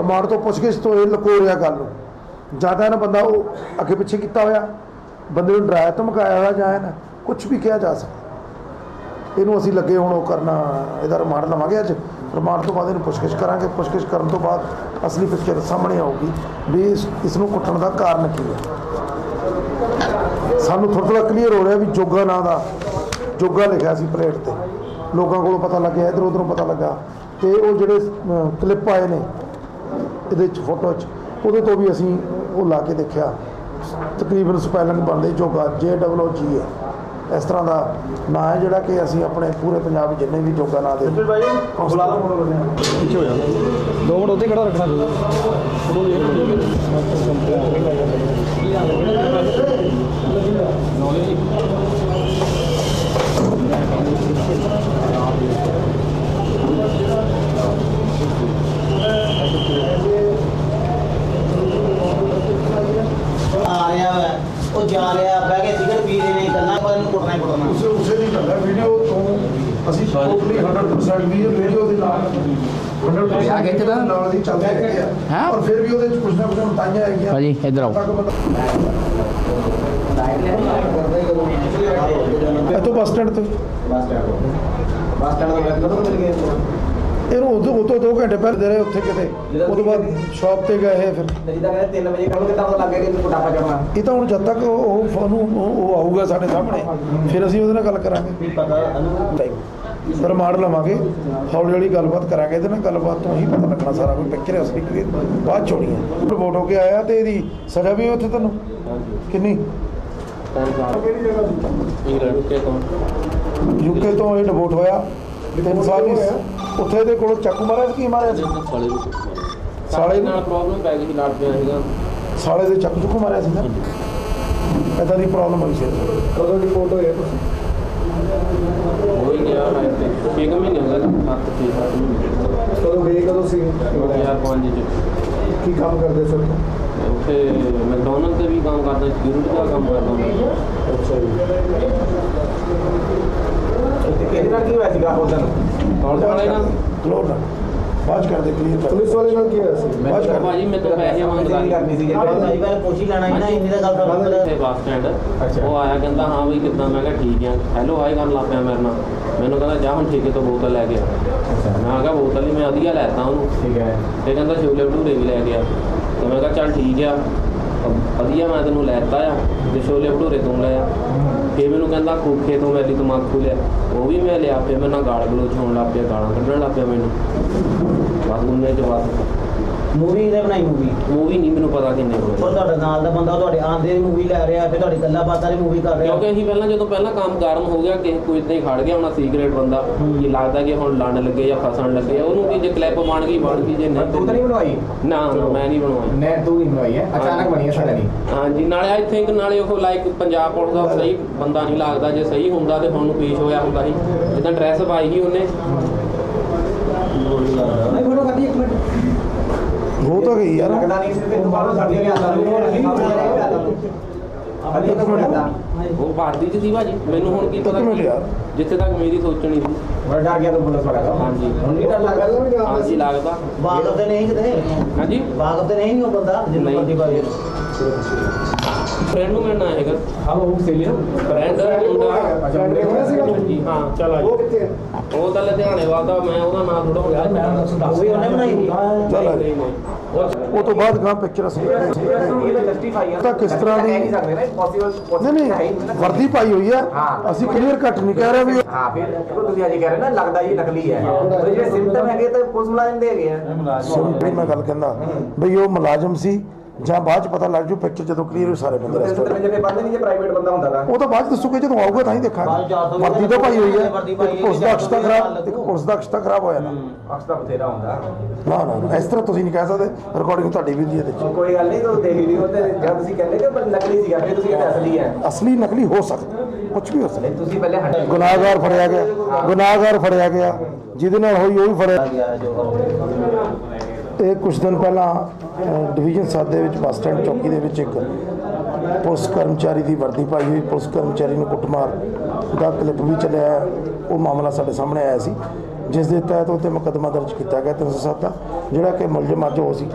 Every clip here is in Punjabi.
ਰਿਮਾਂਡ ਤੋਂ ਪੁੱਛਗਿੱਛ ਤੋਂ ਇਹ ਲਕੋ ਰਿਹਾ ਗੱਲ ਨੂੰ। ਜ਼ਿਆਦਾ ਨਾ ਬੰਦਾ ਉਹ ਅੱਗੇ ਪਿੱਛੇ ਕੀਤਾ ਹੋਇਆ, ਬੰਦੇ ਨੂੰ ਡਰਾਇਆ, ਧਮਕਾਇਆ ਹੋਇਆ ਜਾਂ ਨਾ ਕੁਝ ਵੀ ਕਿਹਾ ਜਾ ਸਕਦਾ। ਇਹਨੂੰ ਅਸੀਂ ਲੱਗੇ ਹੁਣ ਉਹ ਕਰਨਾ, ਇਹਦਾ ਰਿਮਾਂਡ ਲਵਾਂਗੇ ਅੱਜ। ਰਿਮਾਂਡ ਤੋਂ ਬਾਅਦ ਇਹਨੂੰ ਪੁੱਛਗਿੱਛ ਕਰਾਂਗੇ। ਪੁੱਛਗਿੱਛ ਕਰਨ ਤੋਂ ਬਾਅਦ ਅਸਲੀ ਪਿਕਚਰ ਸਾਹਮਣੇ ਆਊਗੀ ਵੀ ਇਸ ਇਸ ਨੂੰ ਕੁੱਟਣ ਦਾ ਕਾਰਨ ਕੀ ਹੈ। ਸਾਨੂੰ ਥੋੜ੍ਹਾ ਥੋੜ੍ਹਾ ਕਲੀਅਰ ਹੋ ਰਿਹਾ ਵੀ ਜੋਗਾ ਨਾਂ ਦਾ, ਜੋਗਾ ਲਿਖਿਆ ਸੀ ਪਲੇਟ ਤੇ। ਲੋਕਾਂ ਕੋਲੋਂ ਪਤਾ ਲੱਗਿਆ, ਇਧਰ ਉਧਰੋਂ ਪਤਾ ਲੱਗਾ। ਤੇ ਉਹ ਜਿਹੜੇ ਕਲਿੱਪ ਆਏ ਨੇ ਇਹਦੇ ਚ ਫੋਟੋ ਚ। ਉਹਦੇ ਤੋਂ ਵੀ ਅਸੀਂ ਉਹ ਲਾ ਕੇ ਦੇਖਿਆ। ਤਕਰੀਬਨ ਸਪੈਲਿੰਗ ਬਣਦੇ ਜੋਗਾ ਜੇ ਡਬਲ ਓ ਜੀ ਹੈ। ਇਸ ਤਰ੍ਹਾਂ ਦਾ ਨਾਂ ਹੈ ਜਿਹੜਾ ਕਿ ਅਸੀਂ ਆਪਣੇ ਪੂਰੇ ਪੰਜਾਬ ਜਿੰਨੇ ਵੀ ਜੋਗਾ ਨਾਂ ਦੇ ਭਾਈ ਬੁਲਾ ਲਾ ਫੋਟੋ ਪਿੱਛੇ ਹੋ ਜਾ। ਦੋ ਮਿੰਟ ਉੱਤੇ ਖੜਾ ਰੱਖਣਾ। ਆ ਰਿਹਾ ਵਾ ਉਹ ਜਾ ਰਿਹਾ ਬਹਿ ਕੇ ਸਿਗਰਟ ਪੀ ਰਹੇ ਨੇ ਕੁੱਟਣਾ ਹੀ ਕੁੱਟਣਾ। ਉਸੇ ਉਸੇ ਦੀ ਗੱਲ ਹੈ ਵੀਡੀਓ ਤੋਂ ਅਸੀਂ ਟੋਟਲੀ 100% ਵੀ ਇਹ ਵੀਡੀਓ ਦੇ ਨਾਲ 100% ਆ ਗਿਆ ਕਿੱਦਾਂ? ਨਾਲ ਦੀ ਚੱਲਦੇ ਆ। ਹੈਂ? ਔਰ ਫਿਰ ਵੀ ਉਹਦੇ ਚ ਕੁਝ ਨਾ ਕੁਝ ਮਤਾਈਆਂ ਹੈਗੀਆਂ। ਭਾਜੀ ਇੱਧਰ ਆਓ। ਬੰਦਾ ਇੱਥੋਂ ਬੱਸ ਸਟੈਂਡ ਤੋਂ। ਬਸ ਸਟੈਂਡ ਬਸ ਸਟੈਂਡ ਤੋਂ ਮਿਲ ਗਏ ਇਹਨੂੰ ਉਦੋਂ ਉਦੋਂ 2 ਘੰਟੇ ਪਹਿਲੇ ਦੇ ਰਹੇ ਉੱਥੇ ਕਿਤੇ। ਉਹਦੇ ਬਾਅਦ ਸ਼ਾਪ ਤੇ ਗਏ ਇਹ ਫਿਰ ਜਿੱਦਾਂ ਕਹਿੰਦੇ 3 ਵਜੇ ਕਰੋ ਕਿਤਾ ਪਤਾ ਲੱਗ ਗਿਆ ਕਿ ਕੁੱਟਾਪਾ ਚੜਨਾ ਇਹ ਤਾਂ ਹੁਣ ਜਦ ਤੱਕ ਉਹ ਉਹਨੂੰ ਉਹ ਆਊਗਾ ਸਾਡੇ ਸਾਹਮਣੇ ਫਿਰ ਅਸੀਂ ਉਹਦੇ ਨਾਲ ਗੱਲ ਕਰਾਂਗੇ। ਪਤਾ ਅਨੂ ਰਿਮਾਂਡ ਲਵਾਂਗੇ। ਹੌਲੀ ਹੌਲੀ ਗੱਲਬਾਤ ਕਰਾਂਗੇ ਇਹਦੇ ਨਾਲ ਗੱਲਬਾਤ ਤੋਂ ਹੀ ਪਤਾ ਲੱਗਣਾ ਸਾਰਾ ਕੋਈ ਪਿਕਚਰ ਅਸਲੀ ਕੀ ਬਾਅਦ ਚੋਣੀ ਹੈ ਰਿਪੋਰਟ ਹੋ ਕੇ ਆਇਆ ਤੇ ਇਹਦੀ ਸਜ਼ਾ ਵੀ ਉੱਥੇ ਤੁਹਾਨੂੰ? ਕਿੰਨੀ? ਯੂਕੇ ਤੋਂ? ਇਹ ਡਿਵੋਰਟ ਹੋਇਆ। ਹੀ ਉੱਥੇ ਇਹਦੇ ਕੋਲ ਚਾਕੂ ਮਾਰਿਆ ਸੀ ਕੀ ਮਾਰਿਆ ਸੀ? ਸਾਲੇ ਨੂੰ ਸਾਲੇ ਨਾਲ ਪ੍ਰੋਬਲਮ ਪੈ ਗਈ ਸੀ ਲੜ ਪਿਆ ਸੀਗਾ। ਸਾਲੇ ਦੇ ਚਾਕੂ ਚੁੱਕੂ ਮਾਰਿਆ ਸੀ ਨਾ? ਇਦਾਂ ਦੀ ਪ੍ਰੋਬਲਮ ਹੋਈ ਸੀ। ਕਦੋਂ ਦੀ ਫੋਟੋ ਹੈ ਤੁਸੀਂ? ਹੋ ਹੀ ਗਿਆ ਲਾਈਫ ਤੇ 6 ਮਹੀਨੇ ਹੋ ਗਏ 7 6 7 ਮਹੀਨੇ। ਕਦੋਂ ਗਏ ਕਦੋਂ ਸੀ? 2005 ਚ ਕੀ ਕੰਮ ਕਰਦੇ ਸਰ ਉੱਥੇ? ਮੈਕਡੋਨਲਡ ਤੇ ਵੀ ਕੰਮ ਕਰਦਾ ਸਿਕਿਉਰਿਟੀ ਦਾ ਕੰਮ ਕਰਦਾ ਅੱਛਾ ਜੀ। ਇਹਦੇ ਨਾਲ ਕੀ ਹੋਇਆ ਸੀਗਾ ਉਸ ਦਿਨ? ਕਾਲਜ ਵਾਲੇ ਨਾਲ। ਕਲੋਰ ਨਾ ਬਾਅਦ 'ਚ ਕਰਦੇ ਕਲੀਅਰ ਕਰ। ਪੁਲਿਸ ਵਾਲੇ ਨਾਲ ਕੀ ਹੋਇਆ ਸੀ? ਬਾਅਦ 'ਚ ਕਰ ਭਾਜੀ ਮੇਰੇ ਤੋਂ ਪੈਸੇ ਮੰਗਦਾ ਕਰਨੀ ਸੀ ਜਿਹੜੀ ਗੱਲ ਪੁੱਛ ਹੀ ਲੈਣਾ ਸੀ ਨਾ ਇੰਨੀ ਦਾ ਗੱਲ ਤਾਂ ਇੱਥੇ ਬੱਸ ਸਟੈਂਡ। ਉਹ ਆਇਆ ਕਹਿੰਦਾ ਹਾਂ ਬਈ ਕਿੱਦਾਂ? ਮੈਂ ਕਿਹਾ ਠੀਕ ਆ। ਹੈਲੋ ਹਾਈ ਕਰਨ ਲੱਗ ਪਿਆ ਮੇਰੇ ਨਾਲ। ਮੈਨੂੰ ਕਹਿੰਦਾ ਜਾ ਹੁਣ ਠੇਕੇ ਤੋਂ ਬੋਤਲ ਲੈ ਕੇ ਆ। ਮੈਂ ਕਿਹਾ ਬੋਤਲ ਹੀ ਮੈਂ ਵਧੀਆ ਲੈਤਾ ਉਹਨੂੰ। ਠੀਕ ਹੈ। ਤੇ ਕਹਿੰਦਾ ਛੋਲੇ ਭਟੂਰੇ ਵੀ ਲੈ ਗਿਆ ਤੇ ਮੈਂ ਕਿਹਾ ਚੱਲ ਠੀਕ ਆ। ਵਧੀਆ ਮੈਂ ਤੈਨੂੰ ਲੈਤਾ ਆ ਤੇ ਛੋਲੇ ਭਟੂਰੇ ਤੋਂ ਲੈ ਆ। ਫੇਰ ਮੈਨੂੰ ਕਹਿੰਦਾ, ਖੋਖੇ ਤੋਂ ਮੇਰੀ ਤਮਾਕੂ ਲਿਆ ਉਹ ਵੀ ਮੈਂ ਲਿਆ, ਫੇਰ ਮੈਂ ਨਾਲ ਗਾਲ ਗਲੋਚ ਹੋਣ ਲੱਗ ਪਿਆ, ਗਾਲਾਂ ਕੱਢਣ ਲੱਗ ਪਿਆ ਮੈਨੂੰ। ਬਸ ਉਹਨੇ ਜਵਾਬ ਬਸ ਮੂਵੀ ਇਹਨੇ ਬਣਾਈ ਮੂਵੀ ਮੂਵੀ ਨਹੀਂ ਮੈਨੂੰ ਪਤਾ ਕਿੰਨੇ ਹੋਏ। ਤੁਹਾਡੇ ਨਾਲ ਦਾ ਬੰਦਾ ਤੁਹਾਡੇ ਆਂਦੇ ਦੀ ਮੂਵੀ ਲੈ ਰਿਹਾ ਫਿਰ ਤੁਹਾਡੀ ਗੱਲਾਂ ਬਾਤਾਂ ਦੀ ਮੂਵੀ ਕਰ ਰਿਹਾ। ਕਿਉਂਕਿ ਅਸੀਂ ਪਹਿਲਾਂ ਜਦੋਂ ਪਹਿਲਾਂ ਕੰਮ ਗਰਮ ਹੋ ਗਿਆ ਕਿਸੇ ਕੋਈ ਇਦਾਂ ਹੀ ਖੜ ਗਿਆ ਹੋਣਾ ਸੀਕ੍ਰੇਟ ਬੰਦਾ ਕਿ ਲੱਗਦਾ ਕਿ ਹੁਣ ਲੜਨ ਲੱਗੇ ਜਾਂ ਫਸਣ ਲੱਗੇ ਉਹਨੂੰ ਕੀ ਜੇ ਕਲਿੱਪ ਬਣ ਗਈ ਬਣ ਗਈ ਜੇ ਨਹੀਂ ਤੂੰ ਤਾਂ ਨਹੀਂ ਬਣਵਾਈ? ਨਾ ਨਾ, ਮੈਂ ਨਹੀਂ ਬਣਵਾਈ। ਮੈਂ ਤੂੰ ਨਹੀਂ ਬਣਵਾਈ ਹੈ ਅਚਾਨਕ ਬਣੀ ਹੈ ਸਾਡੇ ਨਹੀਂ ਹਾਂਜੀ ਨਾਲੇ ਆਈ ਥਿੰਕ ਨਾਲੇ ਉਹ ਲਾਈਕ ਪੰਜਾਬ ਪੁਲਿਸ ਦਾ ਸਹੀ ਬੰਦਾ ਨਹੀਂ ਲੱਗਦਾ ਜੇ ਸਹੀ ਹੁੰਦਾ ਤੇ ਹੁਣ ਪੇਸ਼ ਹੋਇਆ ਹੁੰਦਾ ਸੀ। ਜਿੱਦਾਂ ਡਰੈਸ ਪਾਈ ਸੀ ਉਹਨੇ। ਨਹੀਂ ਫੋਟੋ ਖਾਦੀ ਇੱਕ ਮਿੰਟ। ਹੋ ਤਾਂ ਗਈ ਯਾਰ। ਲੱਗਦਾ ਨਹੀਂ ਸੀ ਤੇ ਦੁਬਾਰਾ ਸਾਡੀਆਂ ਲਿਆਦਾ ਇੱਕ ਮਿੰਟ ਉਹ ਭਾਰਤੀ ਚ ਸੀ ਭਾਜੀ। ਮੈਨੂੰ ਹੁਣ ਕੀ ਪਤਾ ਕੀ-। ਜਿੱਥੇ ਤੱਕ ਮੇਰੀ ਸੋਚਣੀ ਸੀ। ਬੜਾ ਡਰ ਗਿਆ ਤੂੰ ਪੁਲਿਸ ਵਾਲਾ ਹਾਂਜੀ। ਹੁਣ ਨਹੀਂ ਡਰ ਲੱਗਦਾ। ਹਾਂਜੀ ਲੱਗਦਾ। ਵਾਕਫ ਤੇ ਨਹੀਂ ਕਿਤੇ? ਹਾਂਜੀ? ਵਾਕਫ ਤੇ ਨਹੀਂ ਉਹ ਬੰਦਾ ਜਿੰਨਾ। ਮਰਦੀ ਬਾਰੇ ਫਰੈਂਡ ਨੂੰ ਮਿਲਣਾ ਹੈਗਾ। ਹਲੋ ਸੇਲੀਆ ਫਰੈਂਡ ਮੁੰਡਾ। ਹਾਂਜੀ ਹਾਂ ਚਲ ਉਹ ਕਿੱਥੇ ਉਹ ਤਾਂ ਲੁਧਿਆਣੇ ਵਾਦਾ ਮੈਂ ਉਹਦਾ ਨਾਮ ਥੋੜਾ ਯਾਰ ਮੈਂ ਉਹ ਵੀ ਉਹਨੇ ਬਣਾਈ ਚੱਲ ਆ ਉਹ ਉਹ ਤੋਂ ਬਾਅਦ ਗਾਂ ਪਿਕਚਰ ਅਸੀਂ ਤਾਂ ਕਿਸ ਤਰ੍ਹਾਂ ਦੀ- ਨਹੀਂ ਸਕਦੇ ਨਾ ਪੋਸੀਬਲ ਨਹੀਂ ਨਹੀਂ। ਵਰਦੀ ਪਾਈ ਹੋਈ ਹੈ ਹਾਂ। ਅਸੀਂ ਕਲੀਅਰ ਕੱਟ ਨਹੀਂ ਕਹਿ ਰਹੇ ਵੀ ਹਾਂ ਫਿਰ ਦੇਖੋ ਤੁਸੀਂ ਅੱਜ ਕਹਿ ਰਹੇ ਨਾ ਲੱਗਦਾ ਜੀ ਨਕਲੀ ਹੈ। ਉਹਦੇ ਜਿਹੜੇ ਸਿੰਪਟਮ ਹੈਗੇ ਤਾਂ ਪੁਲਿਸ ਮੁਲਾਜ਼ਮ ਦੇ ਹੈਗੇ ਆ। ਸੁਣ ਮੈਂ ਗੱਲ ਕਹਿੰਦਾ। ਬਈ ਉਹ ਮੁਲਾਜ਼ਮ ਸੀ ਜਾਂ ਬਾਅਦ ਚ ਪਤਾ ਲੱਗ ਜੂ ਪਿਕਚਰ ਜਦੋਂ ਕਲੀਅਰ ਹੋ ਸਾਰੇ ਬੰਦੇ ਰੈਸਟ ਹੋ ਤੇ ਜਿਵੇਂ ਬੰਦੇ ਨਹੀਂ ਜੇ ਪ੍ਰਾਈਵੇਟ ਬੰਦਾ ਹੁੰਦਾ ਤਾਂ। ਉਹ ਤਾਂ ਬਾਅਦ ਚ ਦੱਸੂਗੇ ਜਦੋਂ ਆਊਗਾ ਤਾਂ ਹੀ ਦੇਖਾਂਗੇ। ਵਰਦੀ ਤਾਂ ਪਾਈ ਹੋਈ ਹੈ। ਇੱਕ ਪੁਲਿਸ ਦਾ ਅਕਸ਼ਤਾ ਖਰਾਬ ਇੱਕ ਪੁਲਿਸ ਦਾ ਅਕਸ਼ਤਾ ਖਰਾਬ ਹੋਇਆ ਨਾ। ਅਕਸ ਦਾ ਬਥੇਰਾ ਹੁੰਦਾ। ਨਾ ਨਾ ਨਾ, ਇਸ ਤਰ੍ਹਾਂ ਤੁਸੀਂ ਨਹੀਂ ਕਹਿ ਸਕਦੇ। ਰਿਕਾਰਡਿੰਗ ਤੁਹਾਡੀ ਵੀ ਜੀ ਇਹਦੇ ਚ। ਕੋਈ ਗੱਲ ਨਹੀਂ ਤੂੰ ਦੇਖ ਲਿਓ ਤੇ ਜਦ ਤੁਸੀਂ ਕਹਿੰਦੇ ਕਿ ਨਕਲੀ ਸੀਗਾ ਫਿਰ ਤੁਸੀਂ ਕਹਿੰਦੇ ਅਸਲੀ ਹੈ। ਅਸਲੀ ਨਕਲੀ ਹੋ ਸਕਦਾ ਕੁਝ ਵੀ ਹੋ ਸਕਦਾ। ਤੁਸੀਂ ਪਹਿਲੇ ਹਟ। ਗੁਨਾਹਗਾਰ ਫੜਿਆ ਗਿਆ। ਗੁਨਾਹਗਾਰ ਫੜਿਆ ਗਿਆ। ਜਿਹਦੇ ਨਾਲ ਹੋਈ ਉਹ ਵੀ ਫੜਿਆ। ਗਿਆ ਜੋ ਇਹ ਕੁਝ ਦਿਨ ਪਹਿਲਾਂ ਡਿਵੀਜ਼ਨ 7 ਦੇ ਵਿੱਚ ਬੱਸ ਸਟੈਂਡ ਚੌਕੀ ਦੇ ਵਿੱਚ ਇੱਕ ਪੁਲਿਸ ਕਰਮਚਾਰੀ ਦੀ ਵਰਦੀ ਪਾਈ ਹੋਈ ਪੁਲਿਸ ਕਰਮਚਾਰੀ ਨੂੰ ਕੁੱਟਮਾਰ ਦਾ ਕਲਿੱਪ ਵੀ ਚੱਲਿਆ ਹੈ। ਉਹ ਮਾਮਲਾ ਸਾਡੇ ਸਾਹਮਣੇ ਆਇਆ ਸੀ, ਜਿਸ ਦੇ ਤਹਿਤ ਉਹ 'ਤੇ ਮੁਕੱਦਮਾ ਦਰਜ ਕੀਤਾ ਗਿਆ 307 ਦਾ, ਜਿਹੜਾ ਕਿ ਮੁਲਜ਼ਮ ਅੱਜ ਉਹ ਸੀ,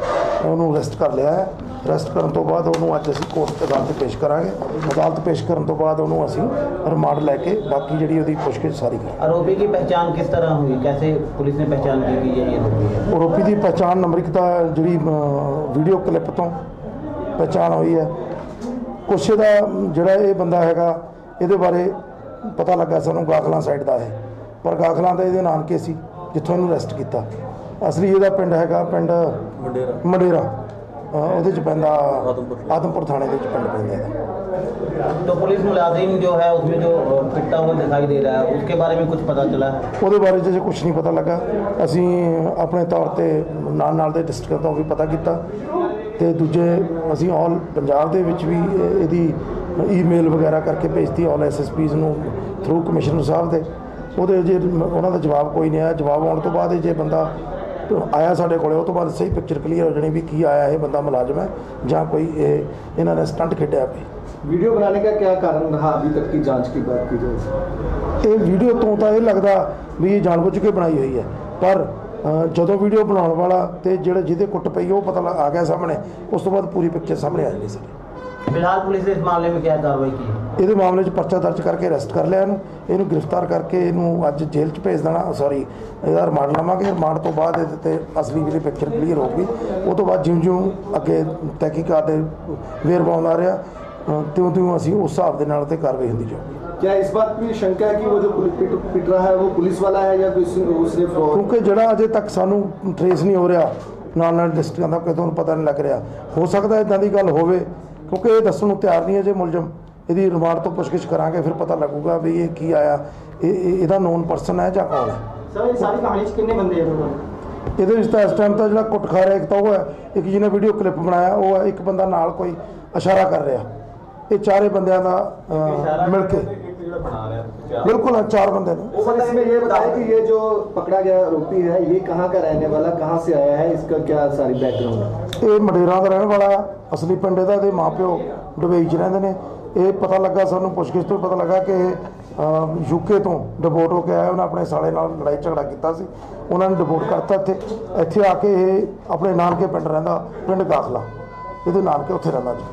ਉਹਨੂੰ ਅਰੈਸਟ ਕਰ ਲਿਆ ਹੈ ਰੈਸਟ ਕਰਨ ਤੋਂ ਬਾਅਦ ਉਹਨੂੰ ਅੱਜ ਅਸੀਂ ਕੋਰਟ ਤੇ ਅਦਾਲਤ ਪੇਸ਼ ਕਰਾਂਗੇ। ਅਦਾਲਤ ਪੇਸ਼ ਕਰਨ ਤੋਂ ਬਾਅਦ ਉਹਨੂੰ ਅਸੀਂ ਰਿਮਾਂਡ ਲੈ ਕੇ ਬਾਕੀ ਜਿਹੜੀ ਉਹਦੀ ਪੁੱਛਗਿੱਛ ਸਾਰੀ ਕਰਾਂਗੇ। ਆਰੋਪੀ ਦੀ ਪਛਾਣ ਕਿਸ ਤਰ੍ਹਾਂ ਹੋਈ? ਕੈਸੇ ਪੁਲਿਸ ਨੇ ਪਛਾਣ ਕੀਤੀ ਹੈ ਇਹ ਆਰੋਪੀ ਦੀ ਪਛਾਣ ਨਮਰਿਕਤਾ ਜਿਹੜੀ ਵੀਡੀਓ ਕਲਿੱਪ ਤੋਂ ਪਛਾਣ ਹੋਈ ਹੈ। ਕੁਛ ਇਹਦਾ ਜਿਹੜਾ ਇਹ ਬੰਦਾ ਹੈਗਾ ਇਹਦੇ ਬਾਰੇ ਪਤਾ ਲੱਗਾ ਸਾਨੂੰ ਗਾਖਲਾਂ ਸਾਈਡ ਦਾ ਹੈ ਪਰ ਗਾਖਲਾਂ ਦਾ ਇਹਦੇ ਨਾਨਕੇ ਸੀ? ਜਿੱਥੋਂ ਇਹਨੂੰ ਅਰੈਸਟ ਕੀਤਾ। ਅਸਲੀ ਇਹਦਾ ਪਿੰਡ ਹੈਗਾ ਪਿੰਡ ਮਡੇਰਾ। ਉਹਦੇ ਚ ਪੈਂਦਾ ਆਦਮਪੁਰ ਥਾਣੇ ਦੇ ਵਿੱਚ ਪਿੰਡ ਪੈਂਦਾ ਇਹਦਾ तो पुलिस मुलाजिम जो है उसमें जो अ, पिटता हुआ दिखाई दे रहा है उसके बारे में कुछ पता चला है ਉਹਦੇ ਬਾਰੇ ਜੇ ਕੁਝ ਨਹੀਂ ਪਤਾ ਲੱਗਾ ਅਸੀਂ ਆਪਣੇ ਤੌਰ ਤੇ ਨਾਲ ਨਾਲ ਦੇ ਡਿਸਟ੍ਰਿਕਟ ਤੋਂ ਵੀ ਪਤਾ ਕੀਤਾ ਤੇ ਦੂਜੇ ਅਸੀਂ ਆਲ ਪੰਜਾਬ ਦੇ ਵਿੱਚ ਵੀ ਇਹ- ਇਹਦੀ ਈਮੇਲ ਵਗੈਰਾ ਕਰਕੇ ਭੇਜਤੀ ਆਲ ਐਸਐਸਪੀਜ਼ ਨੂੰ ਥਰੂ ਕਮਿਸ਼ਨਰ ਸਾਹਿਬ ਦੇ ਉਹਦੇ ਜੇ ਉਹਨਾਂ ਦਾ ਜਵਾਬ ਕੋਈ ਨਹੀਂ ਆਇਆ ਜਵਾਬ ਆਉਣ ਤੋਂ ਬਾਅਦ ਇਹ ਜੇ ਬੰਦਾ ਆਇਆ ਸਾਡੇ ਕੋਲੇ ਉਹ ਤੋਂ ਬਾਅਦ ਸਹੀ ਪਿਕਚਰ ਕਲੀਅਰ ਹੋ ਜਾਣੀ ਵੀ ਕੀ ਆਇਆ ਇਹ ਬੰਦਾ ਮੁਲਾਜ਼ਮ ਹੈ ਜਾਂ ਕੋਈ ਇਹ ਇਹਨਾਂ ਨੇ ਸਟੰਟ ਖੇਡਿਆ ਪਈ वीडियो बनाने का क्या कारण रहा अभी तक की जांच की बात की जाए ਇਹ ਵੀਡੀਓ ਤੋਂ ਤਾਂ ਇਹ ਲੱਗਦਾ ਵੀ ਇਹ ਜਾਣਬੁੱਝ ਕੇ ਬਣਾਈ ਹੋਈ ਹੈ ਪਰ ਅ, ਜਦੋਂ ਵੀਡੀਓ ਬਣਾਉਣ ਵਾਲਾ ਤੇ ਜਿਹੜੇ ਜਿਹਦੇ ਕੁੱਟ ਪਈ ਉਹ ਪਤਾ ਲੱਗ- ਆ ਗਿਆ ਸਾਹਮਣੇ ਉਸ ਤੋਂ ਬਾਅਦ ਪੂਰੀ ਪਿਕਚਰ ਸਾਹਮਣੇ ਆ ਜਾਣੀ ਸਾਡੀ फिलहाल पुलिस ने इस मामले में क्या कार्रवाई की है ਇਹਦੇ ਮਾਮਲੇ 'ਚ ਪਰਚਾ ਦਰਜ ਕਰਕੇ ਅਰੈਸਟ ਕਰ ਲਿਆ ਇਹਨੂੰ ਇਹਨੂੰ ਗ੍ਰਿਫਤਾਰ ਕਰਕੇ ਇਹਨੂੰ ਅੱਜ ਜੇਲ੍ਹ 'ਚ ਭੇਜ ਦੇਣਾ ਸੌਰੀ ਇਹਦਾ ਰਿਮਾਂਡ ਲਵਾਂਗੇ ਰਿਮਾਂਡ ਤੋਂ ਬਾਅਦ ਇਹਦੇ ਤੇ ਅਸਲੀ ਜਿਹੜੀ ਪਿਕਚਰ ਕਲੀਅਰ ਹੋਊਗੀ ਉਹ ਤੋਂ ਬਾਅਦ ਜਿਉਂ ਜਿਉਂ ਅੱਗੇ ਤਹਿਕੀਕਾਤ ਦੇ ਵੇਰਵਾ ਆਉਂਦਾ ਰਿਹਾ ਅ, ਤਿਉਂ ਤਿਉਂ ਅਸੀਂ ਉਸ ਹਿਸਾਬ ਦੇ ਨਾਲ ਤੇ ਕਾਰਵਾਈ ਹੁੰਦੀ ਜਾਊਗੀ क्या इस बात की शंका है कि वो जो पुलिस पिट, पिट रहा है वो पुलिस वाला है या कोई दूसरे फ्रॉड ਕਿਉਂਕਿ ਜਿਹੜਾ ਅਜੇ ਤੱਕ ਸਾਨੂੰ ਟਰੇਸ ਨਹੀਂ ਹੋ ਰਿਹਾ ਨਾਲ ਨਾਲ ਡਿਸਟ੍ਰਿਕਟਾਂ ਦਾ ਕਿਤੋਂ ਪਤਾ ਨਹੀਂ ਲੱਗ ਰਿਹਾ ਹੋ ਸਕਦਾ ਇਦਾਂ ਦੀ ਗੱਲ ਹੋਵੇ ਕਿਉਂਕਿ ਇਹ ਦੱਸਣ ਨੂੰ ਤਿਆਰ ਨਹੀਂ ਹੈ ਜੇ ਮੁਲਜ਼ਮ ਇਹਦੀ ਰਿਮਾਂਡ ਤੋਂ ਪੁੱਛਗਿੱਛ ਕਰਾਂਗੇ ਫਿਰ ਪਤਾ ਲੱਗੂਗਾ ਵੀ ਇਹ ਕੀ ਆਇਆ। ਇਹ ਇਹਦਾ ਨੋਨ ਪਰਸਨ ਹੈ ਜਾਂ ਕੌਣ ਹੈ? ਸਰ ਇਹ ਸਾਰੀ ਕਹਾਣੀ 'ਚ ਕਿੰਨੇ ਬੰਦੇ ਆ ਇਹਦੇ ਵਿੱਚ ਤਾਂ ਇਸ ਟਾਈਮ ਤਾਂ ਜਿਹੜਾ ਵੀਡੀਓ ਕਲਿੱਪ ਬਣਾਇਆ ਉਹ ਇੱਕ ਬੰਦਾ ਨਾਲ ਕੋਈ ਇਸ਼ਾਰਾ ਕਰ ਰਿਹਾ। ਇਹ ਚਾਰੇ ਬੰਦਿਆਂ ਦਾ ਮਿਲ ਕੇ। बिल्कुल चार बंदे ने सर इसमें ये बताया कि ये जो पकड़ा गया आरोपी है ये कहाँ का रहने वाला कहाँ से आया है इसका क्या सारी बैकग्राउंड है ये मडेरा का रहने वाला असली पिंड ਇਹਦਾ ਦੇ ਮਾਪਿਓ ਡੁਬਈ ਚ ਰਹਿੰਦੇ ਨੇ। ਇਹ ਪਤਾ ਲੱਗਾ, ਸਾਨੂੰ ਪੁੱਛਗਿੱਛ ਤੋਂ ਪਤਾ ਲੱਗਾ ਕਿ ਯੂਕੇ ਤੋਂ ਡਿਪੋਰਟ ਹੋ ਕੇ ਆਇਆ ਉਹਨਾਂ ਆਪਣੇ ਸਾਲੇ ਨਾਲ ਲੜਾਈ ਝਗੜਾ ਕੀਤਾ ਸੀ। ਉਹਨਾਂ ਨੇ ਡਿਪੋਰਟ ਕਰਤਾ ਇੱਥੇ। ਇੱਥੇ ਆ ਕੇ ਇਹ ਆਪਣੇ ਨਾਨਕੇ ਪਿੰਡ ਰਹਿੰਦਾ, ਪਿੰਡ ਗਾਖਲਾ ਇਹਦੇ ਨਾਨਕੇ ਉੱਥੇ ਰਹਿੰਦਾ ਜੀ।